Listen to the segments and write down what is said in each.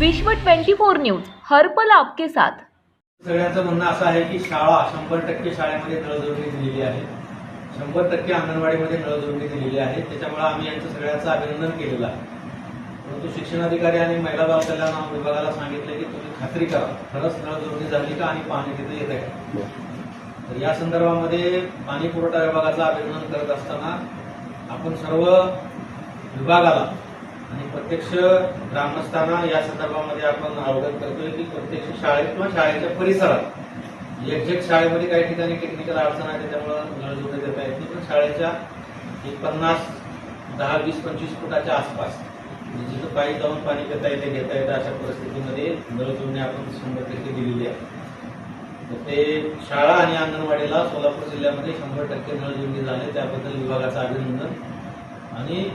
विश्व 24 न्यूज हर्पल आपके साथ. सगळ्यांचं म्हणणं असं आहे की शाळा शंभर टक्के शाळेमध्ये नळजोडणी दिलेली आहे. शंभर टक्के अंगणवाडीमध्ये नळजोडणी दिलेली आहे. त्याच्यामुळे आम्ही यांचं सगळ्यांचं अभिनंदन केलेलं आहे. परंतु शिक्षणाधिकारी आणि महिला बाल कल्याण विभागाला सांगितलं की तुम्ही खात्री करा खरंच नळजोडणी झाली का आणि पाणी तिथे येत आहे? तर या संदर्भामध्ये पाणी पुरवठा विभागाचं अभिनंदन करत असताना आपण सर्व विभागाला आणि प्रत्यक्ष ग्रामस्थांना या संदर्भामध्ये आपण अवगत करतोय की प्रत्यक्ष शाळेत किंवा शाळेच्या परिसरात एक्झॅक्ट शाळेमध्ये काही ठिकाणी टेक्निकल अडचण आहे त्याच्यामुळे नळ जोडले देता येत नाही. पण शाळेच्या एक पन्नास दहा वीस पंचवीस फुटाच्या आसपास म्हणजे जिथं पायी जाऊन पाणी घेता येते घेता येतं अशा परिस्थितीमध्ये नळ जोडणी आपण शंभर टक्के दिलेली आहे. तर ते शाळा आणि अंगणवाडीला सोलापूर जिल्ह्यामध्ये शंभर टक्के नळ जोडणी झाले त्याबद्दल विभागाचं अभिनंदन. आणि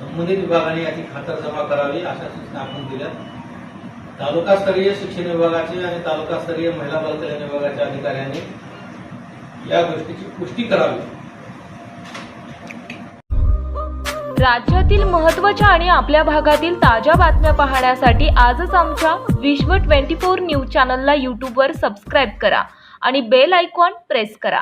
संबंधित विभागाने याची खातरजमा करावी अशा सूचना आपण दिल्या तालुकास्तरीय शिक्षण विभागाचे आणि तालुकास्तरीय महिला बालकल्याण विभागाच्या अधिकाऱ्यांनी या गोष्टीची पुष्टी करावी. राज्यातील महत्त्वाच्या आणि आपल्या भागातील ताज्या बातम्या पाहण्यासाठी आजच आमच्या विश्व 24 न्यूज चॅनलला यूट्यूबवर सबस्क्राईब करा आणि बेल आयकॉन प्रेस करा.